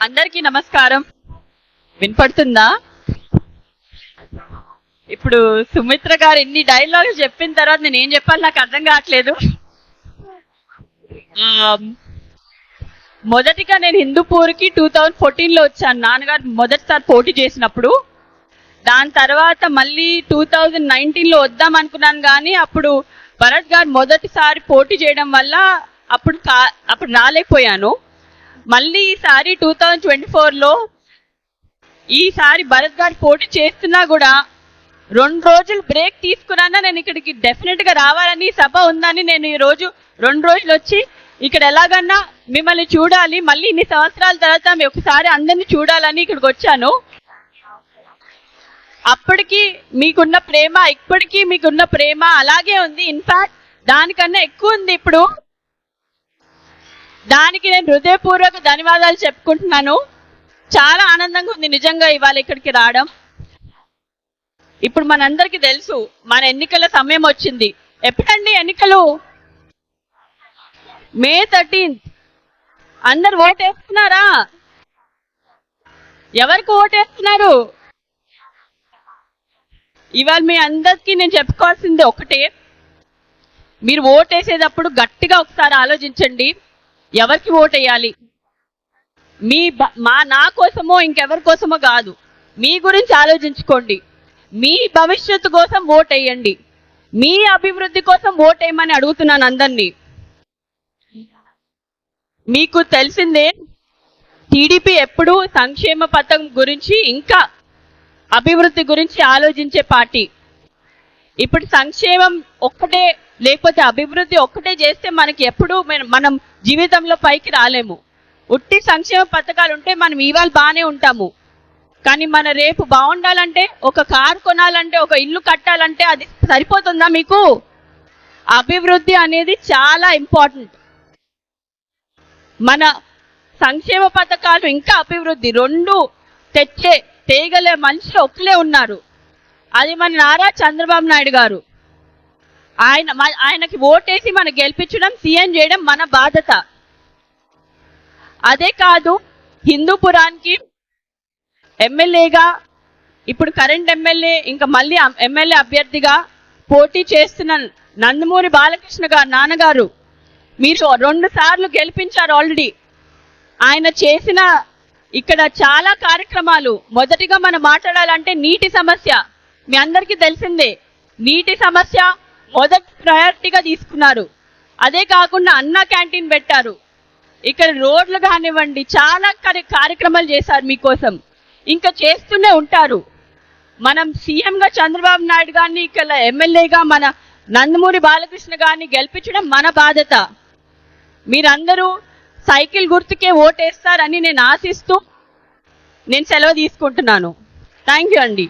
అందరికీ నమస్కారం. వినపడుతుందా? ఇప్పుడు సుమిత్ర గారు ఎన్ని డైలాగ్స్ చెప్పిన తర్వాత నేను ఏం చెప్పాలి? నాకు అర్థం కావట్లేదు. మొదటిగా నేను హిందూపూర్కి టూ థౌజండ్ ఫోర్టీన్లో వచ్చాను. నాన్నగారు మొదటిసారి పోటీ చేసినప్పుడు. దాని తర్వాత మళ్ళీ టూ థౌజండ్ నైన్టీన్లో వద్దాం అనుకున్నాను కానీ అప్పుడు భరత్ గారు మొదటిసారి పోటీ చేయడం వల్ల అప్పుడు కా- అప్పుడు రాలేకపోయాను. మళ్ళీ ఈసారి టూ థౌజండ్ ట్వంటీ ఫోర్లో ఈసారి భరత్ గారు పోటీ చేస్తున్నా కూడా రెండు రోజులు బ్రేక్ తీసుకున్నా నేను ఇక్కడికి డెఫినెట్గా రావాలని సభ ఉందని నేను ఈ రోజు రెండు రోజులు వచ్చి ఇక్కడ ఎలాగన్నా మిమ్మల్ని చూడాలి మళ్ళీ ఇన్ని సంవత్సరాల తర్వాత మీ ఒకసారి అందరిని చూడాలని ఇక్కడికి వచ్చాను. అప్పటికి మీకున్న ప్రేమ ఇప్పటికీ మీకున్న ప్రేమ అలాగే ఉంది. ఇన్ఫాక్ట్ దానికన్నా ఎక్కువ ఉంది ఇప్పుడు. దానికి నేను హృదయపూర్వక ధన్యవాదాలు చెప్పుకుంటున్నాను. చాలా ఆనందంగా ఉంది నిజంగా ఇవాళ ఇక్కడికి రావడం. ఇప్పుడు మనందరికీ తెలుసు మన ఎన్నికల సమయం వచ్చింది. ఎప్పుడండి ఎన్నికలు? May thirteenth. అందరు ఓటేస్తున్నారా? ఎవరికి ఓటేస్తున్నారు? ఇవాళ మీ అందరికీ నేను చెప్పుకోవాల్సింది ఒకటే. మీరు ఓటేసేటప్పుడు గట్టిగా ఒకసారి ఆలోచించండి. ఎవరికి ఓటేయాలి? మీ బ- మా నా కోసమో ఇంకెవరి కోసమో కాదు. మీ గురించి ఆలోచించుకోండి. మీ భవిష్యత్తు కోసం ఓటేయండి. మీ అభివృద్ధి కోసం ఓటేయమని అడుగుతున్నాను అందరినీ. మీకు తెలిసిందే టీడీపీ ఎప్పుడు సంక్షేమ పథకం గురించి ఇంకా అభివృద్ధి గురించి ఆలోచించే పార్టీ. ఇప్పుడు సంక్షేమం ఒక్కటే లేకపోతే అభివృద్ధి ఒక్కటే చేస్తే మనకి ఎప్పుడూ మనం జీవితంలో పైకి రాలేము. ఉట్టి సంక్షేమ పథకాలు ఉంటే మనం ఇవాళ బాగానే ఉంటాము. కానీ మన రేపు బాగుండాలంటే ఒక కారు కొనాలంటే ఒక ఇల్లు కట్టాలంటే అది సరిపోతుందా మీకు? అభివృద్ధి అనేది చాలా ఇంపార్టెంట్. మన సంక్షేమ పథకాలు ఇంకా అభివృద్ధి రెండు తెచ్చే తేగలే మనుషులు ఒక్కలే ఉన్నారు. అది మన నారా చంద్రబాబు నాయుడు గారు. ఆయన మ- ఆయనకి ఓటేసి మనం గెలిపించడం సీఎం చేయడం మన బాధ్యత. అదే కాదు హిందూపురానికి ఎమ్మెల్యేగా ఇప్పుడు కరెంట్ ఎమ్మెల్యే ఇంకా మళ్ళీ ఎమ్మెల్యే అభ్యర్థిగా పోటీ చేస్తున్న నందమూరి బాలకృష్ణ గారు నాన్నగారు మీరు రెండు సార్లు గెలిపించారు ఆల్రెడీ. ఆయన చేసిన ఇక్కడ చాలా కార్యక్రమాలు. మొదటిగా మనం మాట్లాడాలంటే నీటి సమస్య. మీ అందరికీ తెలిసిందే నీటి సమస్య మొదటి ప్రయారిటీగా తీసుకున్నారు. అదే కాకుండా అన్న క్యాంటీన్ పెట్టారు. ఇక్కడ రోడ్లు కానివ్వండి చాలా కార్యక్రమాలు చేశారు మీకోసం. ఇంకా చేస్తూనే ఉంటారు. మనం సీఎంగా చంద్రబాబు నాయుడు గారిని ఇక్కడ ఎమ్మెల్యేగా మన నందమూరి బాలకృష్ణ గారిని గెలిపించడం మన బాధ్యత. మీరందరూ సైకిల్ గుర్తుకే ఓటేస్తారని నేను ఆశిస్తూ నేను సెలవు తీసుకుంటున్నాను. థ్యాంక్ యూ అండి.